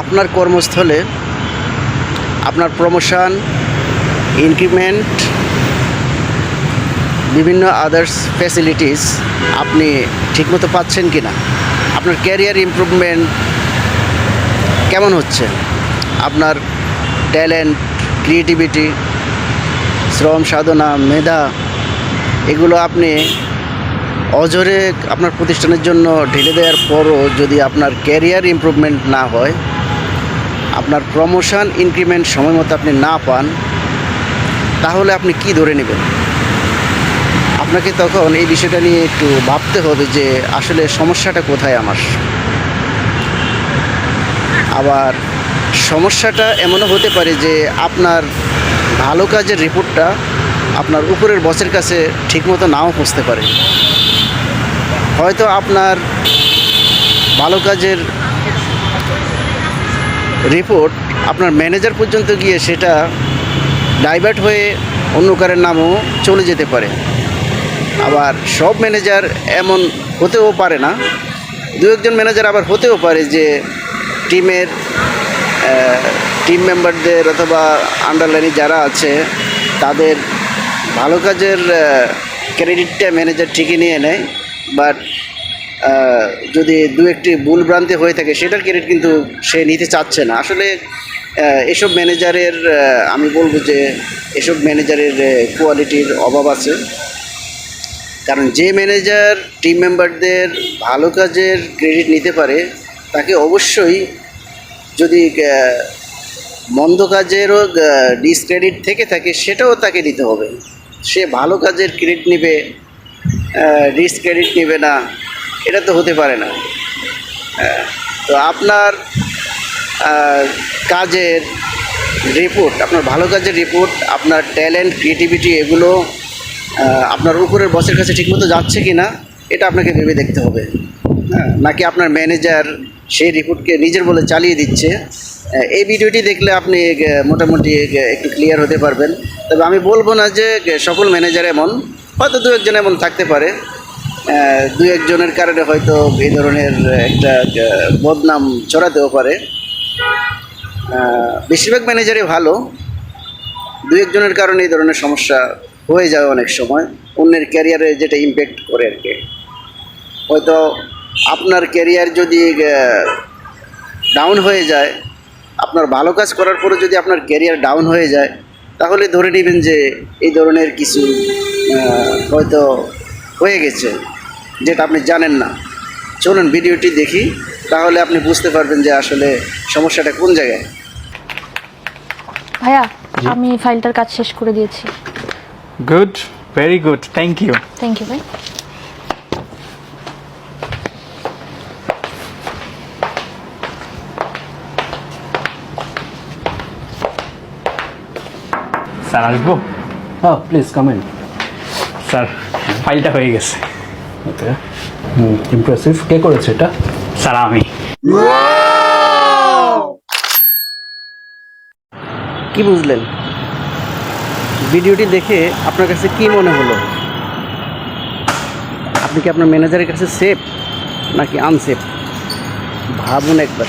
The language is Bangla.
আপনার কর্মস্থলে আপনার প্রমোশন ইনক্রিমেন্ট বিভিন্ন আদার্স ফ্যাসিলিটিস আপনি ঠিকমতো পাচ্ছেন কি না আপনার ক্যারিয়ার ইমপ্রুভমেন্ট কেমন হচ্ছে? আপনার ট্যালেন্ট ক্রিয়েটিভিটি শ্রম সাধনা, মেধা, এগুলো আপনি অজরে আপনার প্রতিষ্ঠানের জন্য ঢেলে দেওয়ার পরও যদি আপনার ক্যারিয়ার ইমপ্রুভমেন্ট না হয় আপনার প্রমোশন ইনক্রিমেন্ট সময় মতো আপনি না পান, তাহলে আপনি কি ধরে নেবেন? আপনাকে তখন এই বিষয়টা নিয়ে একটু ভাবতে হবে যে আসলে সমস্যাটা কোথায় আমার? আবার সমস্যাটা এমনও হতে পারে যে আপনার ভালো কাজের রিপোর্টটা আপনার উপরের বসের কাছে ঠিকমতো নাও পৌঁছতে পারে। হয়তো আপনার ভালো কাজের রিপোর্ট আপনার ম্যানেজার পর্যন্ত গিয়ে সেটা ডাইভার্ট হয়ে অন্য কারের নামও চলে যেতে পারে। আবার সব ম্যানেজার এমন হতেও পারে না। দু একজন ম্যানেজার আবার হতেও পারে যে টিমের টিম মেম্বারদের অথবা আন্ডারলাইনে যারা আছে, তাদের ভালো কাজের ক্রেডিটটা ম্যানেজার ঠিকই নিয়ে নেয়। বাট যদি দু একটি ভুল ভ্রান্তি হয়ে থাকে, সেটার ক্রেডিট কিন্তু সে নিতে চাচ্ছে না। আসলে এসব ম্যানেজারের আমি বলব যে এসব ম্যানেজারের কোয়ালিটির অভাব আছে। কারণ যে ম্যানেজার টিম মেম্বারদের ভালো কাজের ক্রেডিট নিতে পারে, তাকে অবশ্যই যদি মন্দ কাজেরও ডিসক্রেডিট থেকে থাকে, সেটাও তাকে দিতে হবে। সে ভালো কাজের ক্রেডিট নেবে ডিসক্রেডিট নেবে না। এটা তো হতে পারে না। আহ, তো আপনার কাজের রিপোর্ট আপনার ভালো কাজের রিপোর্ট আপনার ট্যালেন্ট ক্রিয়েটিভিটি এগুলো আপনার উপরের বসের কাছে ঠিকমতো যাচ্ছে কি না এটা আপনাকে ভেবে দেখতে হবে। হ্যাঁ নাকি আপনার ম্যানেজার সেই রিপোর্টকে নিজের বলে চালিয়ে দিচ্ছে। এই ভিডিওটি দেখলে আপনি মোটামুটি একটু ক্লিয়ার হতে পারবেন। তবে আমি বলব না যে সকল ম্যানেজার এমন হয়তো দু একজন এমন থাকতে পারে। দু একজনের কারণে হয়তো এই ধরনের একটা বদনাম ছড়াতেও পারে। বেশিরভাগ ম্যানেজারই ভালো। দু একজনের কারণে এই ধরনের সমস্যা হয়ে যায় অনেক সময়। অন্যের ক্যারিয়ারে যেটা ইম্প্যাক্ট করে আর কি। হয়তো আপনার ক্যারিয়ার যদি ডাউন হয়ে যায়, আপনার ভালো কাজ করার পরে যদি আপনার ক্যারিয়ার ডাউন হয়ে যায়, তাহলে ধরে নেবেন যে এই ধরনের কিছু হয়তো হয়ে গেছে। যেটা আপনি জানেন না। চলুন ভিডিওটি দেখি তাহলে আপনি বুঝতে পারবেন যে আসলে সমস্যাটা কোন জায়গায়। ভাইয়া আমি ফাইলটার কাজ শেষ করে দিয়েছি। Good very good thank you. Thank you ভাই। স্যার আসব? হ্যাঁ প্লিজ কামেন স্যার ফাইলটা হয়ে গেছে। ওকে। ইমপ্রেসিভ কে করেছে এটা? স্যার আমি কি বুঝলেন? ভিডিওটি দেখে আপনার কাছে কি মনে হলো? আপনি কি আপনার ম্যানেজারের কাছে সেফ নাকি আনসেফ ভাবুন একবার।